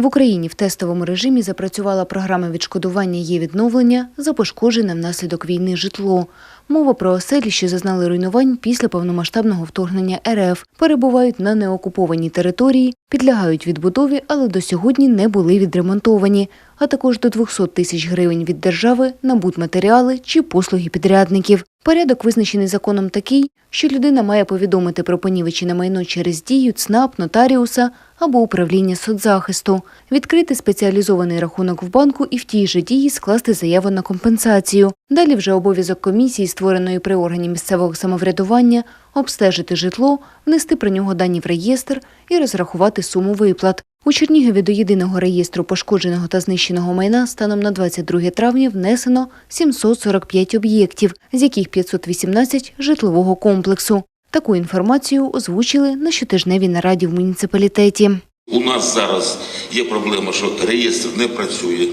В Україні в тестовому режимі запрацювала програма відшкодування і відновлення за пошкоджене внаслідок війни житло. Мова про оселі, що зазнали руйнувань після повномасштабного вторгнення РФ, перебувають на неокупованій території, підлягають відбудові, але до сьогодні не були відремонтовані, а також до 200 тисяч гривень від держави на будматеріали чи послуги підрядників. Порядок визначений законом такий, що людина має повідомити про понівечене майно через дію ЦНАП, нотаріуса або управління соцзахисту, відкрити спеціалізований рахунок в банку і в тій же дії скласти заяву на компенсацію. Далі вже обов'язок комісії, створеної при органі місцевого самоврядування, обстежити житло, внести про нього дані в реєстр і розрахувати суму виплат. У Чернігові до єдиного реєстру пошкодженого та знищеного майна станом на 22 травня внесено 745 об'єктів, з яких 518 – житлового комплексу. Таку інформацію озвучили на щотижневій нараді в муніципалітеті. У нас зараз є проблема, що реєстр не працює,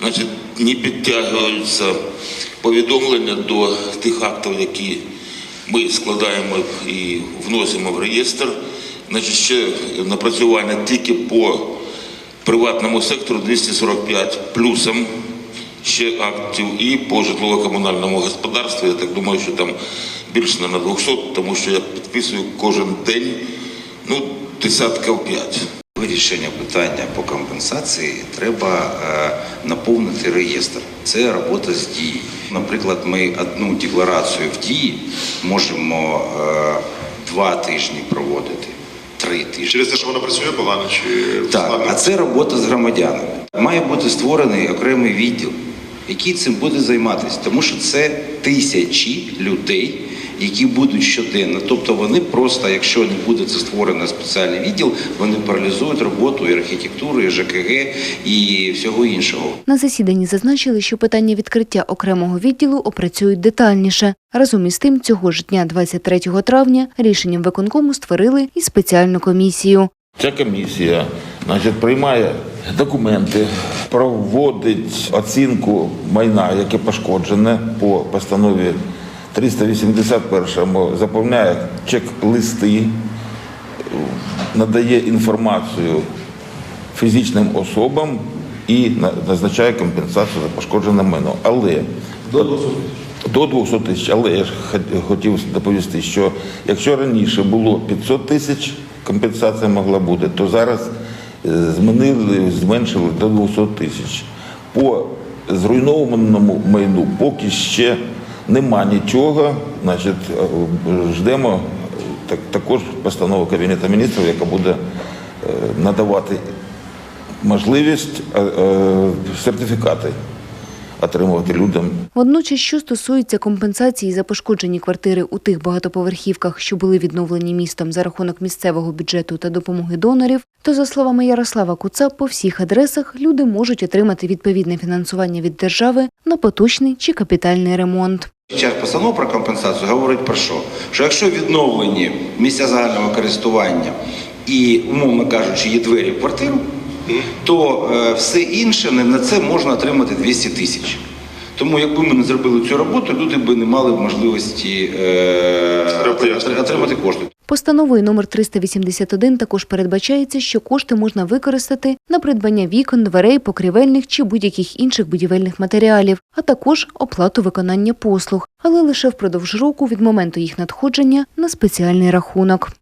значить, не підтягуються повідомлення до тих актів, які ми складаємо і вносимо в реєстр. Значить, ще напрацювання тільки по приватному сектору 245 плюсом ще актів і по житлово-комунальному господарству. Я так думаю, що там більше на 200, тому що я підписую кожен день ну, десятків п'ять. Вирішення питання по компенсації треба е, наповнити реєстр. Це робота з дії. Наприклад, ми одну декларацію в дії можемо е, два тижні проводити, три. Через те, що вона працює погано чи Так, складно? а це робота з громадянами. Має бути створений окремий відділ, який цим буде займатися, тому що це тисячі людей, які будуть щоденно. Тобто вони просто, якщо не буде це створено спеціальний відділ, вони паралізують роботу і архітектури, і ЖКГ і всього іншого. На засіданні зазначили, що питання відкриття окремого відділу опрацюють детальніше. Разом із тим, цього ж дня, 23 травня, рішенням виконкому створили і спеціальну комісію. Ця комісія значить, приймає документи, проводить оцінку майна, яке пошкоджене по постанові 381 заповняє чек-листи, надає інформацію фізичним особам і назначає компенсацію за пошкоджене майно. Але до 200 тисяч, але я ж хотів доповісти, що якщо раніше було 500 тисяч, компенсація могла бути, то зараз е, змінили, зменшили до 200 тисяч. По зруйнованому майну поки ще нема нічого, значить, е, ждемо так, також постанову Кабінету міністрів, яка буде е, надавати можливість е, е, сертифікати отримувати людям Водночас, що стосується компенсації за пошкоджені квартири у тих багатоповерхівках, що були відновлені містом за рахунок місцевого бюджету та допомоги донорів, то за словами Ярослава Куца, по всіх адресах люди можуть отримати відповідне фінансування від держави на поточний чи капітальний ремонт. Час постанов про компенсацію говорить про що? Що якщо відновлені місця загального користування і, умовно кажучи, є двері в квартиру, то е, все інше не на це можна отримати 200 тисяч. Тому якби ми не зробили цю роботу, люди б не мали можливості е, отримати кошти. Постановою номер 381 також передбачається, що кошти можна використати на придбання вікон, дверей, покрівельних чи будь-яких інших будівельних матеріалів, а також оплату виконання послуг, але лише впродовж року від моменту їх надходження на спеціальний рахунок.